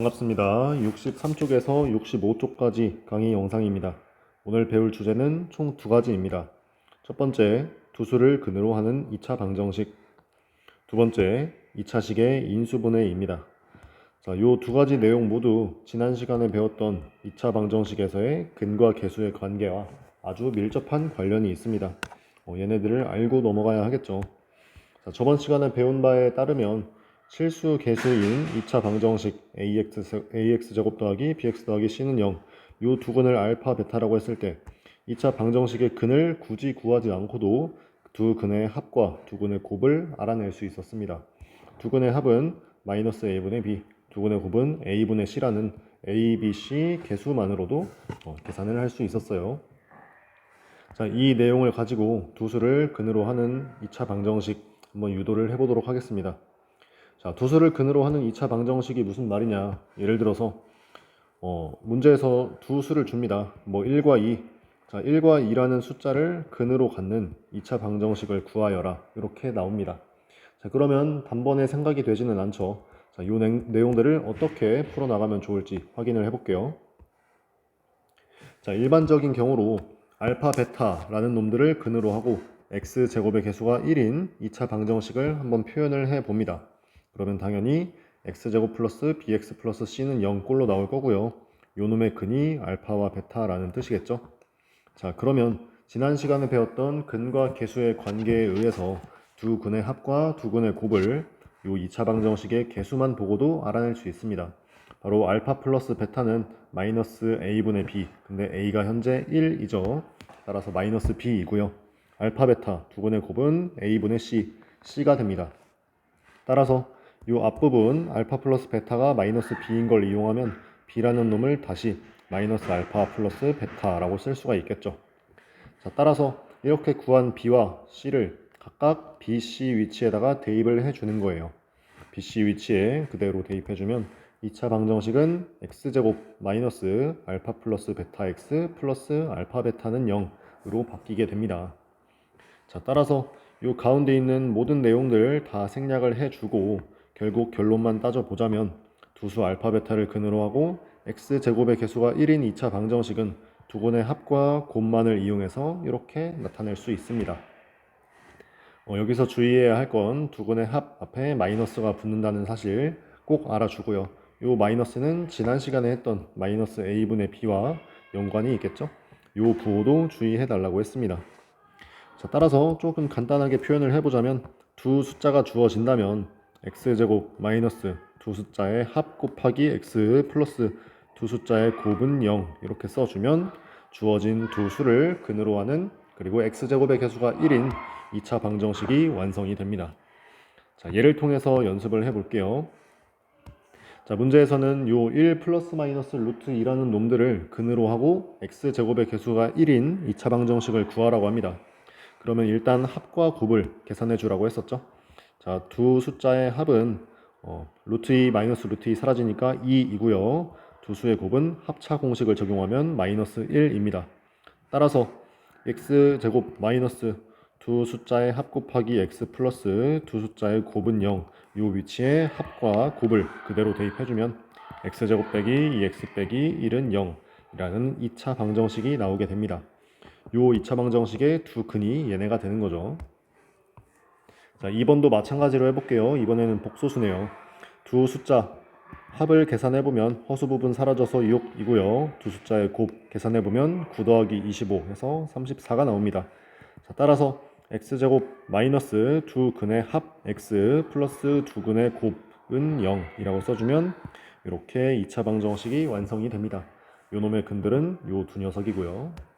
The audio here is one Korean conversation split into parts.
반갑습니다. 63쪽에서 65쪽까지 강의 영상입니다. 오늘 배울 주제는 총 두 가지입니다. 첫 번째, 두수를 근으로 하는 2차 방정식. 두 번째, 2차식의 인수분해입니다. 자, 요 두 가지 내용 모두 지난 시간에 배웠던 2차 방정식에서의 근과 계수의 관계와 아주 밀접한 관련이 있습니다. 어, 얘네들을 알고 넘어가야 하겠죠. 자, 저번 시간에 배운 바에 따르면 실수 계수인 2차 방정식 ax, ax 제곱 더하기 bx 더하기 c는 0, 요 두 근을 알파, 베타라고 했을 때 2차 방정식의 근을 굳이 구하지 않고도 두 근의 합과 두 근의 곱을 알아낼 수 있었습니다. 두 근의 합은 마이너스 a분의 b, 두 근의 곱은 a분의 c라는 a, b, c 개수만으로도 어, 계산을 할 수 있었어요. 자, 이 내용을 가지고 두 수를 근으로 하는 2차 방정식 한번 유도를 해보도록 하겠습니다. 자, 두 수를 근으로 하는 2차 방정식이 무슨 말이냐? 예를 들어서 어, 문제에서 두 수를 줍니다. 뭐 1과 2. 자, 1과 2라는 숫자를 근으로 갖는 2차 방정식을 구하여라. 이렇게 나옵니다. 자, 그러면 단번에 생각이 되지는 않죠. 자, 이 내용들을 어떻게 풀어 나가면 좋을지 확인을 해 볼게요. 자, 일반적인 경우로 알파, 베타라는 놈들을 근으로 하고 x 제곱의 개수가 1인 2차 방정식을 한번 표현을 해 봅니다. 그러면 당연히 x제곱 플러스 bx 플러스 c는 0꼴로 나올 거고요. 요 놈의 근이 알파와 베타라는 뜻이겠죠. 자, 그러면 지난 시간에 배웠던 근과 개수의 관계에 의해서 두 근의 합과 두 근의 곱을 요 2차 방정식의 개수만 보고도 알아낼 수 있습니다. 바로 알파 플러스 베타는 마이너스 a분의 b. 근데 a가 현재 1이죠. 따라서 마이너스 b이고요. 알파 베타 두 근의 곱은 a분의 c, c가 됩니다. 따라서 이 앞부분 알파 플러스 베타가 마이너스 b인 걸 이용하면 b라는 놈을 다시 마이너스 알파 플러스 베타라고 쓸 수가 있겠죠. 자, 따라서 이렇게 구한 b와 c를 각각 b, c 위치에다가 대입을 해주는 거예요. b, c 위치에 그대로 대입해주면 2차 방정식은 x제곱 마이너스 알파 플러스 베타 x 플러스 알파 베타는 0으로 바뀌게 됩니다. 자, 따라서 이 가운데 있는 모든 내용들 다 생략을 해주고 결국 결론만 따져보자면 두수 알파 베타를 근으로 하고 x제곱의 개수가 1인 2차 방정식은 두 근의 합과 곱만을 이용해서 이렇게 나타낼 수 있습니다. 어, 여기서 주의해야 할 건 두 근의 합 앞에 마이너스가 붙는다는 사실 꼭 알아주고요. 이 마이너스는 지난 시간에 했던 마이너스 a분의 b와 연관이 있겠죠. 이 부호도 주의해 달라고 했습니다. 자, 따라서 조금 간단하게 표현을 해보자면 두 숫자가 주어진다면 x제곱 마이너스 두 숫자의 합 곱하기 x 플러스 두 숫자의 곱은 0 이렇게 써주면 주어진 두 수를 근으로 하는 그리고 x제곱의 개수가 1인 2차 방정식이 완성이 됩니다. 자, 예를 통해서 연습을 해볼게요. 자, 문제에서는 요 1 플러스 마이너스 루트 2라는 놈들을 근으로 하고 x제곱의 개수가 1인 2차 방정식을 구하라고 합니다. 그러면 일단 합과 곱을 계산해 주라고 했었죠. 자, 두 숫자의 합은 어, 루트 2 마이너스 루트 2 사라지니까 2이고요. 두 수의 곱은 합차 공식을 적용하면 마이너스 1입니다. 따라서 x 제곱 마이너스 두 숫자의 합 곱하기 x 플러스 두 숫자의 곱은 0. 이 위치에 합과 곱을 그대로 대입해주면 x 제곱 빼기 2x 빼기 1은 0 이라는 2차 방정식이 나오게 됩니다. 요 2차 방정식의 두 근이 얘네가 되는 거죠. 자, 2번도 마찬가지로 해볼게요. 이번에는 복소수네요. 두 숫자 합을 계산해보면 허수 부분 사라져서 6이고요. 두 숫자의 곱 계산해보면 9 더하기 25 해서 34가 나옵니다. 자, 따라서 x제곱 마이너스 두 근의 합 x 플러스 두 근의 곱은 0이라고 써주면 이렇게 2차 방정식이 완성이 됩니다. 요 놈의 근들은 요 두 녀석이고요.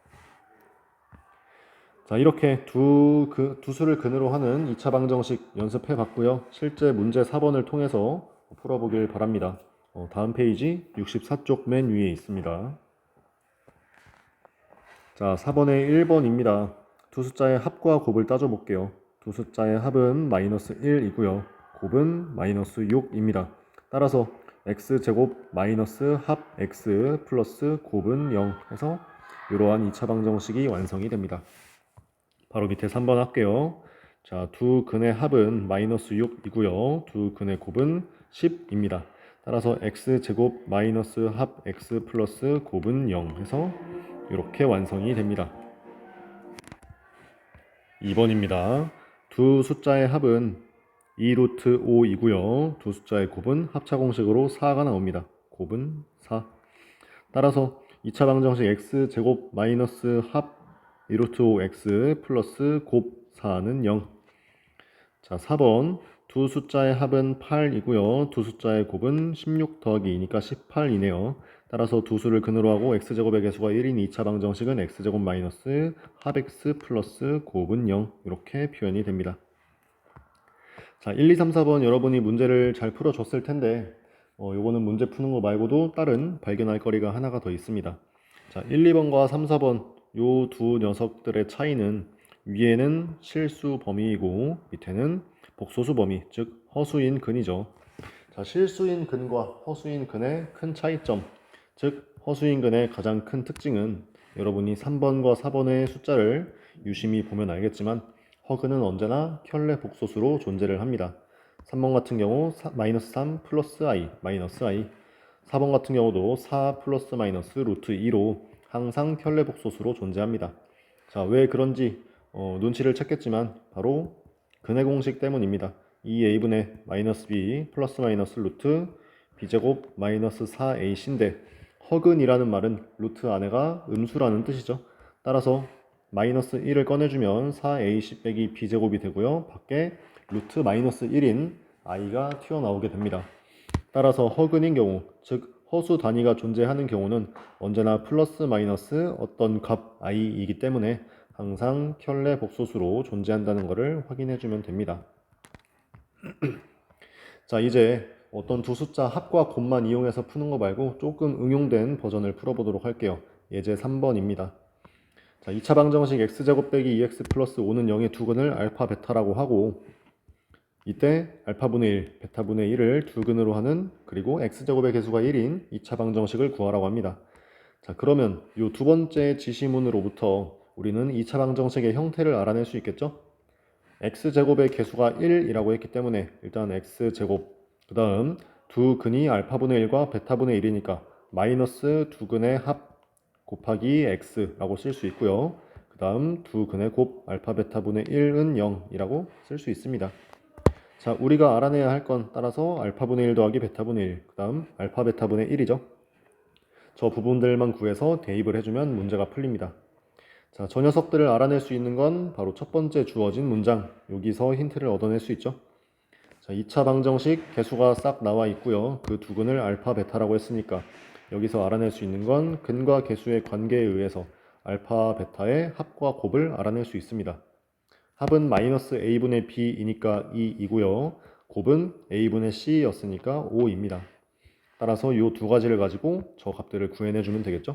자, 이렇게 두, 그, 두 수를 근으로 하는 2차 방정식 연습해 봤고요. 실제 문제 4번을 통해서 풀어보길 바랍니다. 어, 다음 페이지 64쪽 맨 위에 있습니다. 자, 4번의 1번입니다. 두 숫자의 합과 곱을 따져 볼게요. 두 숫자의 합은 마이너스 1이고요. 곱은 마이너스 6입니다. 따라서 x제곱 마이너스 합 x 플러스 곱은 0 해서 이러한 2차 방정식이 완성이 됩니다. 바로 밑에 3번 할게요. 자, 두 근의 합은 마이너스 6이고요. 두 근의 곱은 10입니다. 따라서 x제곱 마이너스 합 x 플러스 곱은 0 해서 이렇게 완성이 됩니다. 2번입니다. 두 숫자의 합은 2루트 5이고요. 두 숫자의 곱은 합차 공식으로 4가 나옵니다. 곱은 4. 따라서 2차 방정식 x 제곱 마이너스 합 2루트 5x 플러스 곱 4는 0. 자, 4번 두 숫자의 합은 8이고요. 두 숫자의 곱은 16 더하기 2니까 18이네요. 따라서 두 수를 근으로 하고 x제곱의 개수가 1인 2차 방정식은 x제곱 마이너스 합 x 플러스 곱은 0 이렇게 표현이 됩니다. 자, 1, 2, 3, 4번 여러분이 문제를 잘 풀어줬을 텐데 어, 요거는 문제 푸는 거 말고도 다른 발견할 거리가 하나가 더 있습니다. 자, 1, 2번과 3, 4번 요 두 녀석들의 차이는 위에는 실수 범위이고 밑에는 복소수 범위, 즉 허수인 근이죠. 자, 실수인 근과 허수인 근의 큰 차이점, 즉 허수인 근의 가장 큰 특징은 여러분이 3번과 4번의 숫자를 유심히 보면 알겠지만 허근은 언제나 켤레 복소수로 존재를 합니다. 3번 같은 경우 사- 마이너스 3 플러스 i 마이너스 i 4번 같은 경우도 4 플러스 마이너스 루트 2로 항상 켤레 복소수로 존재합니다. 자, 왜 그런지 어, 눈치를 챘겠지만 바로 근의 공식 때문입니다. 2a분의 마이너스 b 플러스 마이너스 루트 b제곱 마이너스 4ac인데 허근이라는 말은 루트 안에가 음수라는 뜻이죠. 따라서 마이너스 1을 꺼내주면 4ac 빼기 b제곱이 되고요. 밖에 루트 마이너스 1인 i가 튀어나오게 됩니다. 따라서 허근인 경우, 즉 허수 단위가 존재하는 경우는 언제나 플러스 마이너스 어떤 값 i이기 때문에 항상 켤레 복소수로 존재한다는 것을 확인해 주면 됩니다. 자, 이제 어떤 두 숫자 합과 곱만 이용해서 푸는 거 말고 조금 응용된 버전을 풀어보도록 할게요. 예제 3번입니다. 자, 2차 방정식 x제곱 빼기 2x 플러스 5는 0의 두 근을 알파 베타라고 하고 이때 알파분의 1, 베타분의 1을 두 근으로 하는 그리고 x제곱의 개수가 1인 2차 방정식을 구하라고 합니다. 자, 그러면 이 두 번째 지시문으로부터 우리는 2차 방정식의 형태를 알아낼 수 있겠죠? x제곱의 개수가 1이라고 했기 때문에 일단 x제곱 그 다음 두 근이 알파분의 1과 베타분의 1이니까 마이너스 두 근의 합 곱하기 x라고 쓸 수 있고요. 그 다음 두 근의 곱 알파 베타분의 1은 0이라고 쓸 수 있습니다. 자, 우리가 알아내야 할 건 따라서 알파분의 1 더하기 베타분의 1, 그 다음 알파 베타분의 1이죠. 저 부분들만 구해서 대입을 해주면 문제가 풀립니다. 자, 저 녀석들을 알아낼 수 있는 건 바로 첫 번째 주어진 문장, 여기서 힌트를 얻어낼 수 있죠. 자, 2차 방정식 개수가 싹 나와 있고요. 그 두 근을 알파 베타라고 했으니까 여기서 알아낼 수 있는 건 근과 개수의 관계에 의해서 알파 베타의 합과 곱을 알아낼 수 있습니다. 합은 마이너스 a분의 b이니까 2이고요. 곱은 a분의 c였으니까 5입니다. 따라서 이 두 가지를 가지고 저 값들을 구해내주면 되겠죠.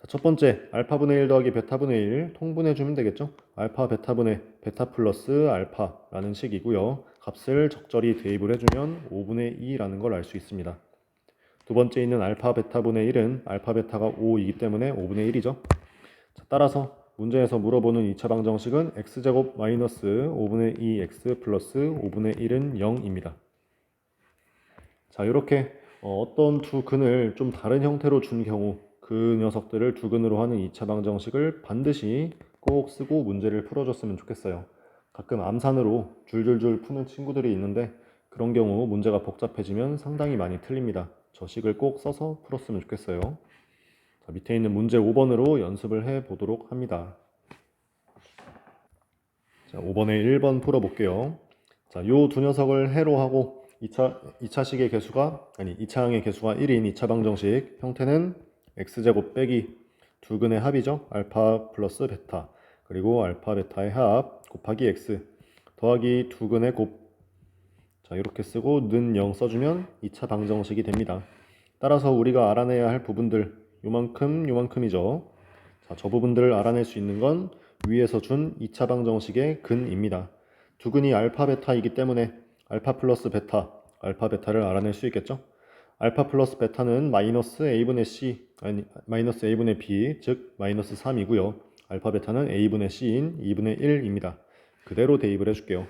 자, 첫 번째 알파분의 1 더하기 베타분의 1 통분해주면 되겠죠. 알파 베타분의 베타 플러스 알파라는 식이고요. 값을 적절히 대입을 해주면 5분의 2라는 걸 알 수 있습니다. 두 번째 있는 알파 베타분의 1은 알파 베타가 5이기 때문에 5분의 1이죠. 자, 따라서 문제에서 물어보는 2차 방정식은 x제곱 마이너스 5분의 2x 플러스 5분의 1은 0입니다. 자, 이렇게 어, 어떤 두 근을 좀 다른 형태로 준 경우 그 녀석들을 두 근으로 하는 2차 방정식을 반드시 꼭 쓰고 문제를 풀어줬으면 좋겠어요. 가끔 암산으로 줄줄줄 푸는 친구들이 있는데 그런 경우 문제가 복잡해지면 상당히 많이 틀립니다. 저 식을 꼭 써서 풀었으면 좋겠어요. 자, 밑에 있는 문제 5번으로 연습을 해 보도록 합니다. 자, 5번에 1번 풀어볼게요. 자, 요 두 녀석을 해로 하고 2차, 2차식의 개수가, 아니, 2차항의 개수가 1인 2차 방정식 형태는 x제곱 빼기 두 근의 합이죠. 알파 플러스 베타. 그리고 알파 베타의 합 곱하기 x 더하기 두 근의 곱. 자, 이렇게 쓰고 는 0 써주면 2차 방정식이 됩니다. 따라서 우리가 알아내야 할 부분들 요만큼 요만큼이죠. 자, 저 부분들을 알아낼 수 있는 건 위에서 준 2차 방정식의 근입니다. 두 근이 알파 베타이기 때문에 알파 플러스 베타, 알파 베타를 알아낼 수 있겠죠? 알파 플러스 베타는 마이너스 a분의 c, 아니 마이너스 a분의 b, 즉 마이너스 3이고요. 알파 베타는 a분의 c인 2분의 1입니다. 그대로 대입을 해줄게요.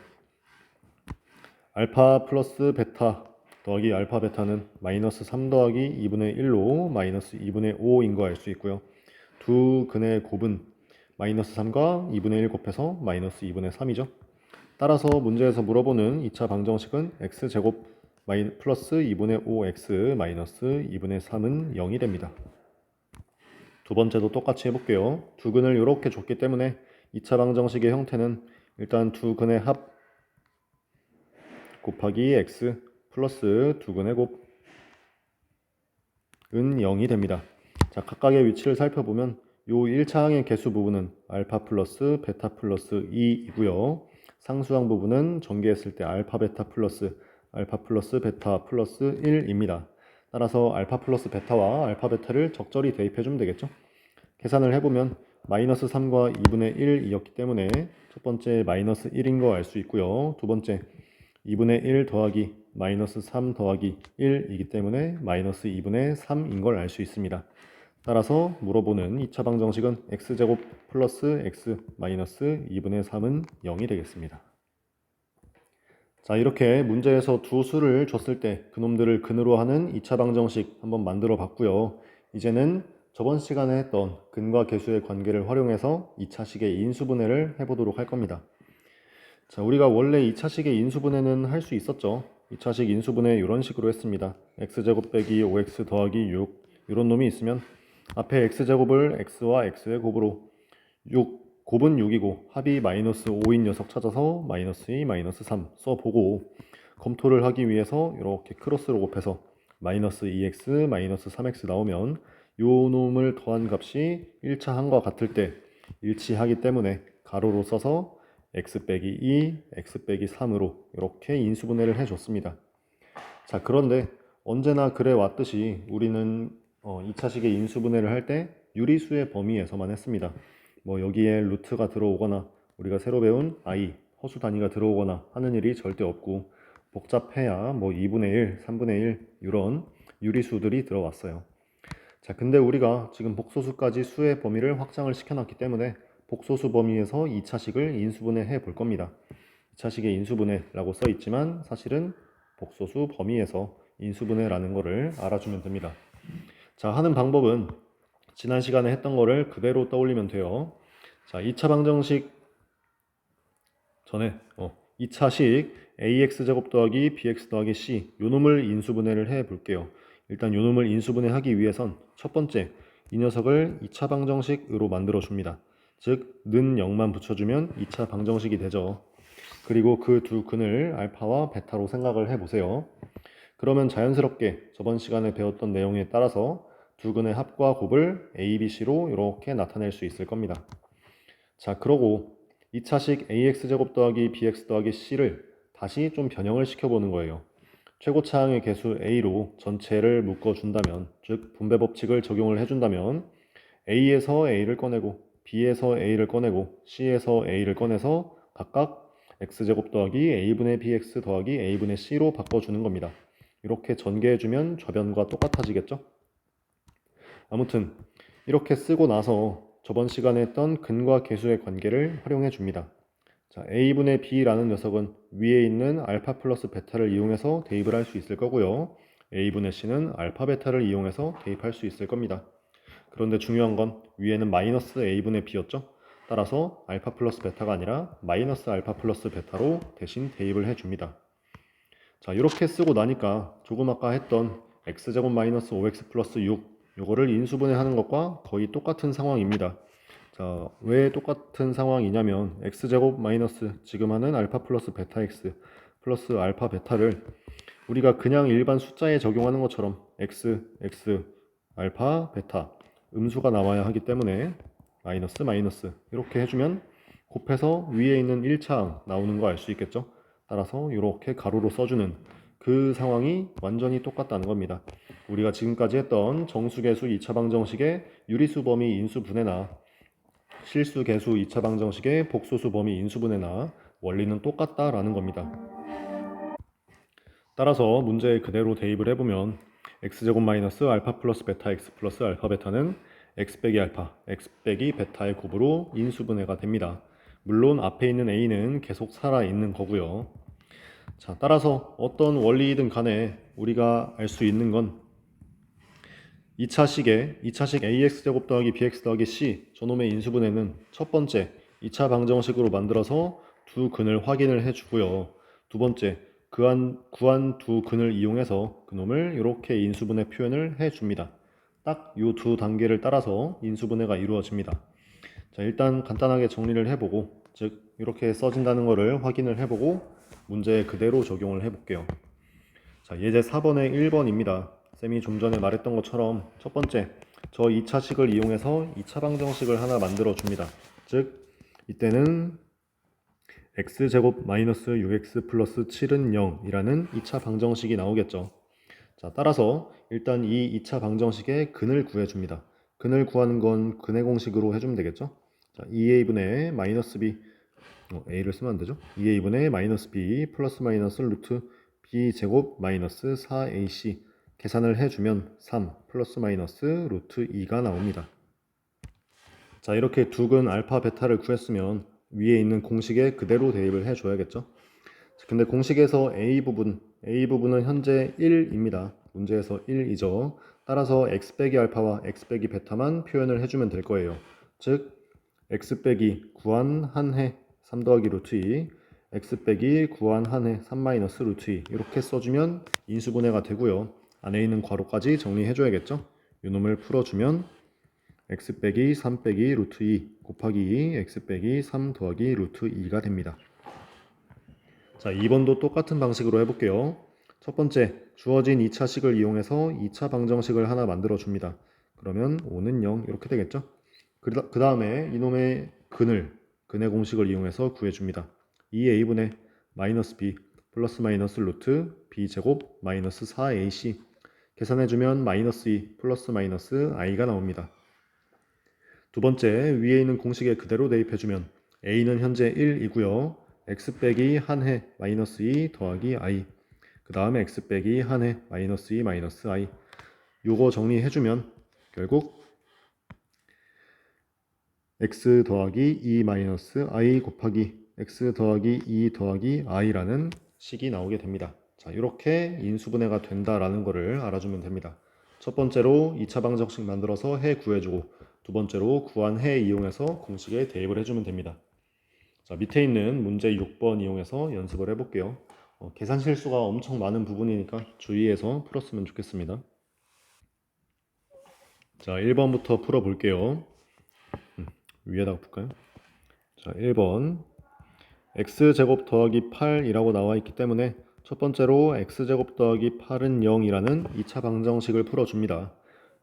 알파 플러스 베타 더하기 알파 베타는 마이너스 3 더하기 2분의 1로 마이너스 2분의 5인 거 알 수 있고요. 두 근의 곱은 마이너스 3과 2분의 1 곱해서 마이너스 2분의 3이죠. 따라서 문제에서 물어보는 2차 방정식은 x제곱 마이 플러스 2분의 5x 마이너스 2분의 3은 0이 됩니다. 두 번째도 똑같이 해볼게요. 두 근을 이렇게 줬기 때문에 2차 방정식의 형태는 일단 두 근의 합 곱하기 x 플러스 두 근의 곱은 0이 됩니다. 자, 각각의 위치를 살펴보면 요 1차항의 개수 부분은 알파 플러스 베타 플러스 2이고요. 상수항 부분은 전개했을 때 알파 베타 플러스 알파 플러스 베타 플러스 1입니다. 따라서 알파 플러스 베타와 알파 베타를 적절히 대입해 주면 되겠죠. 계산을 해보면 마이너스 3과 2분의 1이었기 때문에 첫 번째 마이너스 1인 거 알 수 있고요. 두 번째 2분의 1 더하기 마이너스 3 더하기 1이기 때문에 마이너스 2분의 3인 걸 알 수 있습니다. 따라서 물어보는 2차 방정식은 x제곱 플러스 x 마이너스 2분의 3은 0이 되겠습니다. 자 이렇게 문제에서 두 수를 줬을 때 그놈들을 근으로 하는 2차 방정식 한번 만들어 봤고요. 이제는 저번 시간에 했던 근과 계수의 관계를 활용해서 2차식의 인수분해를 해보도록 할 겁니다. 자 우리가 원래 2차식의 인수분해는 할 수 있었죠. 2차식 인수분해 이런 식으로 했습니다. x제곱 빼기 5x 더하기 6 이런 놈이 있으면 앞에 x제곱을 x와 x의 곱으로 6 곱은 6이고 합이 마이너스 5인 녀석 찾아서 마이너스 2, 마이너스 3 써보고 검토를 하기 위해서 이렇게 크로스로 곱해서 마이너스 2x, 마이너스 3x 나오면 요 놈을 더한 값이 1차 항과 같을 때 일치하기 때문에 가로로 써서 x 빼기 2, x 빼기 3으로 이렇게 인수분해를 해줬습니다. 자 그런데 언제나 그래 왔듯이 우리는 어, 2차식의 인수분해를 할 때 유리수의 범위에서만 했습니다. 뭐 여기에 루트가 들어오거나 우리가 새로 배운 i 허수 단위가 들어오거나 하는 일이 절대 없고 복잡해야 뭐 2분의 1, 3분의 1 이런 유리수들이 들어왔어요. 자, 근데 우리가 지금 복소수까지 수의 범위를 확장을 시켜놨기 때문에 복소수 범위에서 2차식을 인수분해 볼 겁니다. 2차식의 인수분해라고 써 있지만 사실은 복소수 범위에서 인수분해라는 거를 알아주면 됩니다. 자, 하는 방법은 지난 시간에 했던 거를 그대로 떠올리면 돼요. 자, 2차 방정식 전에 어, 2차식 ax 제곱 더하기 bx 더하기 c 요 놈을 인수분해를 해 볼게요. 일단 요 놈을 인수분해 하기 위해선 첫 번째 이 녀석을 2차 방정식으로 만들어 줍니다. 즉, 는 0만 붙여주면 2차 방정식이 되죠. 그리고 그 두 근을 알파와 베타로 생각을 해 보세요. 그러면 자연스럽게 저번 시간에 배웠던 내용에 따라서 두 근의 합과 곱을 A, B, C로 이렇게 나타낼 수 있을 겁니다. 자, 그러고 2차식 AX제곱 더하기 BX 더하기 C를 다시 좀 변형을 시켜보는 거예요. 최고차항의 개수 A로 전체를 묶어준다면, 즉 분배 법칙을 적용을 해준다면 A에서 A를 꺼내고 B에서 A를 꺼내고 C에서 A를 꺼내서 각각 X제곱 더하기 A분의 BX 더하기 A분의 C로 바꿔주는 겁니다. 이렇게 전개해주면 저변과 똑같아지겠죠? 아무튼 이렇게 쓰고 나서 저번 시간에 했던 근과 계수의 관계를 활용해 줍니다. 자, a분의 b라는 녀석은 위에 있는 알파 플러스 베타를 이용해서 대입을 할 수 있을 거고요. a분의 c는 알파 베타를 이용해서 대입할 수 있을 겁니다. 그런데 중요한 건 위에는 마이너스 a분의 b였죠. 따라서 알파 플러스 베타가 아니라 마이너스 알파 플러스 베타로 대신 대입을 해 줍니다. 자, 이렇게 쓰고 나니까 조금 아까 했던 x제곱 마이너스 5x 플러스 6 요거를 인수분해 하는 것과 거의 똑같은 상황입니다. 자, 왜 똑같은 상황이냐면 x제곱 마이너스 지금 하는 알파 플러스 베타 x 플러스 알파 베타를 우리가 그냥 일반 숫자에 적용하는 것처럼 x, x, 알파, 베타 음수가 나와야 하기 때문에 마이너스 마이너스 이렇게 해주면 곱해서 위에 있는 1차항 나오는 거 알 수 있겠죠? 따라서 이렇게 가로로 써주는 그 상황이 완전히 똑같다는 겁니다. 우리가 지금까지 했던 정수계수 2차 방정식의 유리수 범위 인수분해나 실수계수 2차 방정식의 복소수 범위 인수분해나 원리는 똑같다라는 겁니다. 따라서 문제에 그대로 대입을 해보면 x제곱 마이너스 알파 플러스 베타 x 플러스 알파 베타는 x 빼기 알파, x 빼기 베타의 곱으로 인수분해가 됩니다. 물론 앞에 있는 a는 계속 살아있는 거고요. 자, 따라서 어떤 원리이든 간에 우리가 알 수 있는 건 2차식에 2차식 ax 제곱 더하기 bx 더하기 c 저놈의 인수분해는 첫 번째 2차 방정식으로 만들어서 두 근을 확인을 해주고요. 두 번째 그한 구한 두 근을 이용해서 그놈을 이렇게 인수분해 표현을 해 줍니다. 딱 이 두 단계를 따라서 인수분해가 이루어집니다. 자, 일단 간단하게 정리를 해 보고 즉 이렇게 써진다는 것을 확인을 해 보고 문제에 그대로 적용을 해 볼게요. 자, 예제 4번의 1번입니다. 쌤이 좀 전에 말했던 것처럼 첫 번째, 저 2차식을 이용해서 2차 방정식을 하나 만들어 줍니다. 즉, 이때는 x제곱 마이너스 6x 플러스 7은 0이라는 2차 방정식이 나오겠죠. 자, 따라서 일단 이 2차 방정식의 근을 구해줍니다. 근을 구하는 건 근의 공식으로 해주면 되겠죠. 자, 2a분의 마이너스 b, 어, a를 쓰면 안 되죠. 2a분의 마이너스 b 플러스 마이너스 루트 b 제곱 마이너스 4ac 계산을 해주면 3 플러스 마이너스 루트 2가 나옵니다. 자 이렇게 두 근 알파 베타를 구했으면 위에 있는 공식에 그대로 대입을 해줘야겠죠. 자, 근데 공식에서 a 부분, a 부분은 현재 1입니다. 문제에서 1이죠. 따라서 x 빼기 알파와 x 빼기 베타만 표현을 해주면 될 거예요. 즉 x 빼기 구한 한해 3 더하기 루트 2 x 빼기 구한 한해 3 마이너스 루트 2 이렇게 써주면 인수분해가 되고요. 안에 있는 괄호까지 정리해줘야겠죠. 요놈을 풀어주면 x 빼기 3 빼기 루트 2 곱하기 2 x 빼기 3 더하기 루트 2가 됩니다. 자, 2번도 똑같은 방식으로 해볼게요. 첫 번째, 주어진 2차식을 이용해서 2차 방정식을 하나 만들어 줍니다. 그러면 5는 0 이렇게 되겠죠. 그 다음에 이놈의 근을 근의 공식을 이용해서 구해줍니다. 2a분의 마이너스 b 플러스 마이너스 루트 b 제곱 마이너스 4ac 계산해주면 마이너스 2 플러스 마이너스 i가 나옵니다. 두 번째 위에 있는 공식에 그대로 대입해주면 a는 현재 1이고요. x 빼기 한 해 마이너스 2 더하기 i 그 다음에 x 빼기 한 해 마이너스 2 마이너스 i 요거 정리해주면 결국 x 더하기 2 마이너스 i 곱하기 x 더하기 2 더하기 i라는 식이 나오게 됩니다. 자, 이렇게 인수분해가 된다라는 것을 알아주면 됩니다. 첫 번째로 2차 방정식 만들어서 해 구해주고 두 번째로 구한 해 이용해서 공식에 대입을 해주면 됩니다. 자, 밑에 있는 문제 6번 이용해서 연습을 해볼게요. 어, 계산 실수가 엄청 많은 부분이니까 주의해서 풀었으면 좋겠습니다. 자, 1번부터 풀어볼게요. 음, 위에다가 풀까요? 자, 1번 x제곱 더하기 8이라고 나와 있기 때문에 첫 번째로 x제곱 더하기 8은 0이라는 2차 방정식을 풀어줍니다.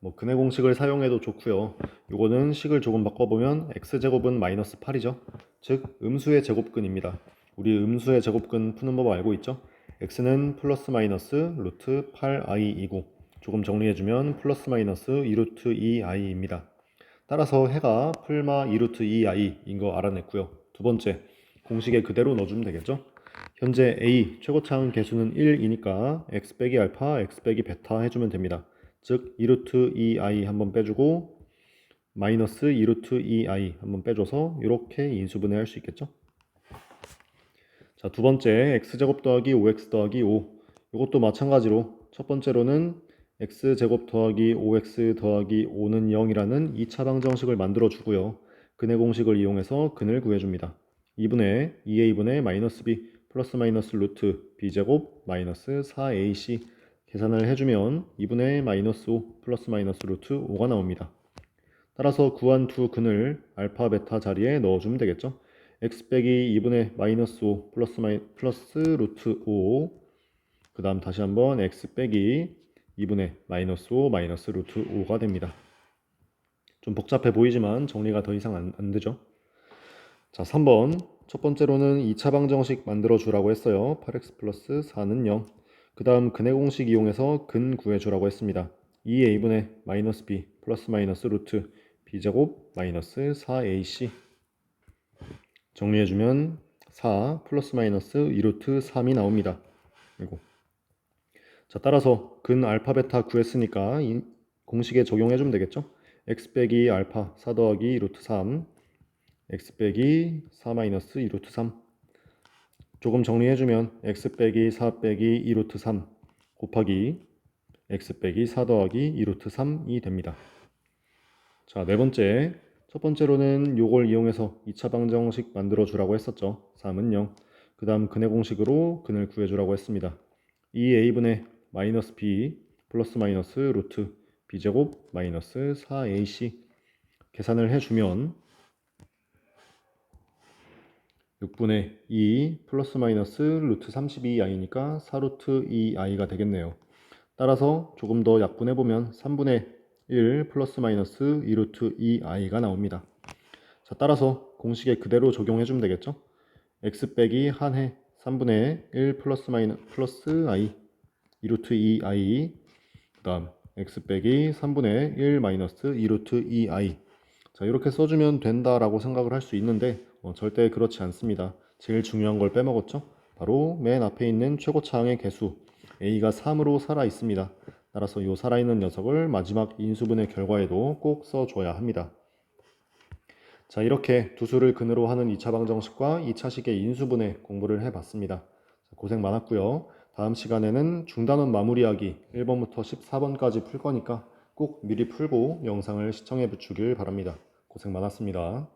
뭐 근의 공식을 사용해도 좋고요. 요거는 식을 조금 바꿔보면 x제곱은 마이너스 8이죠. 즉 음수의 제곱근입니다. 우리 음수의 제곱근 푸는 법 알고 있죠? x는 플러스 마이너스 루트 8i이고 조금 정리해주면 플러스 마이너스 2루트 2i입니다. 따라서 해가 풀마 2루트 2i인 거 알아냈고요. 두 번째 공식에 그대로 넣어주면 되겠죠? 현재 a 최고차항 개수는 1이니까 x 빼기 알파, x 빼기 베타 해주면 됩니다. 즉 2루트 2i 한번 빼주고 마이너스 2루트 2i 한번 빼줘서 이렇게 인수분해 할 수 있겠죠? 자, 두 번째 x제곱 더하기 5x 더하기 5 이것도 마찬가지로 첫 번째로는 x제곱 더하기 5x 더하기 5는 0이라는 2차 방정식을 만들어 주고요. 근의 공식을 이용해서 근을 구해줍니다. 2분의 2a분의 마이너스 b 플러스 마이너스 루트 b제곱 마이너스 4ac 계산을 해주면 2분의 마이너스 5 플러스 마이너스 루트 5가 나옵니다. 따라서 구한 두 근을 알파 베타 자리에 넣어주면 되겠죠. x 빼기 2분의 마이너스 5 플러스 마이 플러스 루트 5 그 다음 다시 한번 x 빼기 2분의 마이너스 5 마이너스 루트 5가 됩니다. 좀 복잡해 보이지만 정리가 더 이상 안, 안 되죠. 자, 3번. 첫 번째로는 2차 방정식 만들어 주라고 했어요. 8x 플러스 4는 0. 그 다음 근의 공식 이용해서 근 구해주라고 했습니다. 2a분의 마이너스 b 플러스 마이너스 루트 b제곱 마이너스 4ac 정리해주면 4 플러스 마이너스 2루트 3이 나옵니다. 그리고 자 따라서 근 알파 베타 구했으니까 이 공식에 적용해주면 되겠죠? x 빼기 알파 4 더하기 루트 3 x 빼기 4 마이너스 2루트 3 조금 정리해주면 x 빼기 4 빼기 2루트 3 곱하기 x 빼기 4 더하기 2루트 3이 됩니다. 자, 네 번째. 첫 번째로는 요걸 이용해서 2차 방정식 만들어 주라고 했었죠. 3은 0. 그 다음 근의 공식으로 근을 구해 주라고 했습니다. 2a분의 마이너스 b 플러스 마이너스 루트 b제곱 마이너스 4ac 계산을 해주면 6분의 2 플러스 마이너스 루트 32i니까 4루트 2i가 되겠네요. 따라서 조금 더 약분해보면 3분의 1 플러스 마이너스 2루트 2i가 나옵니다. 자, 따라서 공식에 그대로 적용해주면 되겠죠? x 빼기 한해 3분의 1 플러스 마이너스 플러스 i 2루트 2i 그 다음 x 빼기 3분의 1 마이너스 2루트 2i 자 이렇게 써주면 된다라고 생각을 할 수 있는데 어, 절대 그렇지 않습니다. 제일 중요한 걸 빼먹었죠? 바로 맨 앞에 있는 최고차항의 개수 a가 3으로 살아 있습니다. 따라서 이 살아있는 녀석을 마지막 인수분의 결과에도 꼭 써줘야 합니다. 자 이렇게 두 수를 근으로 하는 2차 방정식과 2차식의 인수분해 공부를 해봤습니다. 자, 고생 많았고요. 다음 시간에는 중단원 마무리하기 1번부터 14번까지 풀 거니까 꼭 미리 풀고 영상을 시청해 주길 바랍니다. 고생 많았습니다.